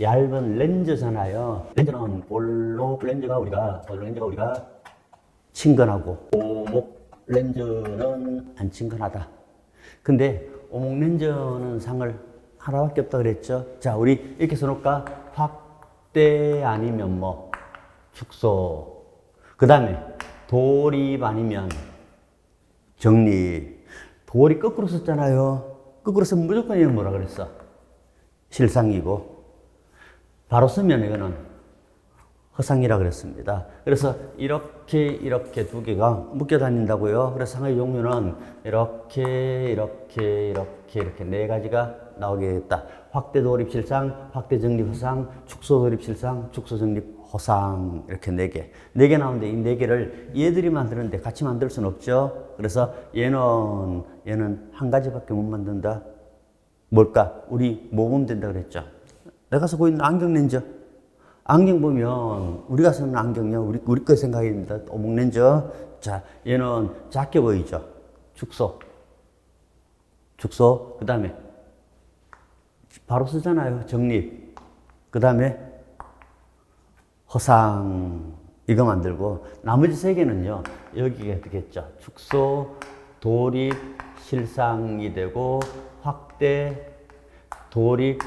얇은 렌즈잖아요. 렌즈는 볼록 렌즈가 우리가 볼록 렌즈가 우리가 친근하고 오목 렌즈는 안 친근하다. 근데 오목 렌즈는 상을 하나밖에 없다 그랬죠. 자, 우리 이렇게 써놓을까? 확대 아니면 뭐 축소. 그 다음에 도립 아니면 정리. 도리 거꾸로 썼잖아요. 거꾸로 쓰면 무조건 이건 뭐라 그랬어? 실상이고. 바로 쓰면 이거는 허상이라 그랬습니다. 그래서 이렇게 이렇게 두 개가 묶여 다닌다고요. 그래서 상의 종류는 이렇게 이렇게 이렇게 이렇게 네 가지가 나오게 됐다. 확대 도립 실상, 확대 정립 허상, 축소 도립 실상, 축소 정립 허상 이렇게 네 개. 네 개 나오는데 이 네 개를 얘들이 만드는데 같이 만들 수는 없죠. 그래서 얘는 얘는 한 가지밖에 못 만든다. 뭘까? 우리 뭐 보면 된다 그랬죠. 내가 쓰고 있는 안경 렌즈. 안경 보면 우리가 쓰는 안경요. 우리 우리 거 생각입니다. 오목 렌즈. 자, 얘는 작게 보이죠. 축소. 축소. 그다음에 바로 쓰잖아요. 정립. 그다음에 허상 이거 만들고 나머지 세 개는요. 여기가 되겠죠. 축소, 도립, 실상이 되고 확대, 도립,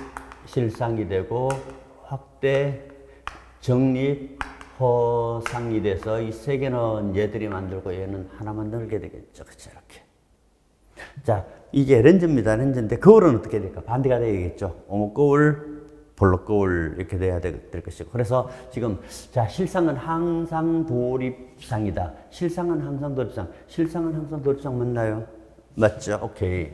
실상이 되고 확대, 정립, 허상이 돼서 이 세 개는 얘들이 만들고 얘는 하나 만들게 되겠죠. 그렇죠. 이렇게. 자, 이게 렌즈입니다. 렌즈인데 거울은 어떻게 될까? 반대가 되겠죠. 오목 거울, 볼록 거울 이렇게 돼야 될, 될 것이고. 그래서 지금 자, 실상은 항상 도립상이다. 실상은 항상 도립상. 실상은 항상 도립상 맞나요? 맞죠? 오케이.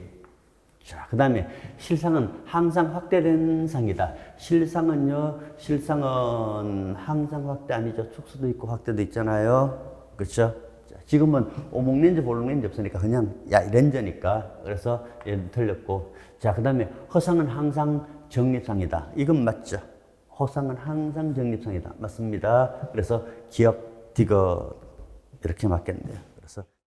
자, 그 다음에 실상은 항상 확대된 상이다. 실상은요, 실상은 항상 확대 아니죠. 축소도 있고 확대도 있잖아요. 그렇죠? 자, 지금은 오목 렌즈, 볼록 렌즈 없으니까 그냥 야 렌즈니까 그래서 얘는 틀렸고. 자, 그 다음에 허상은 항상 정립상이다. 이건 맞죠? 허상은 항상 정립상이다. 맞습니다. 그래서 기억, 디귿 이렇게 맞겠네요.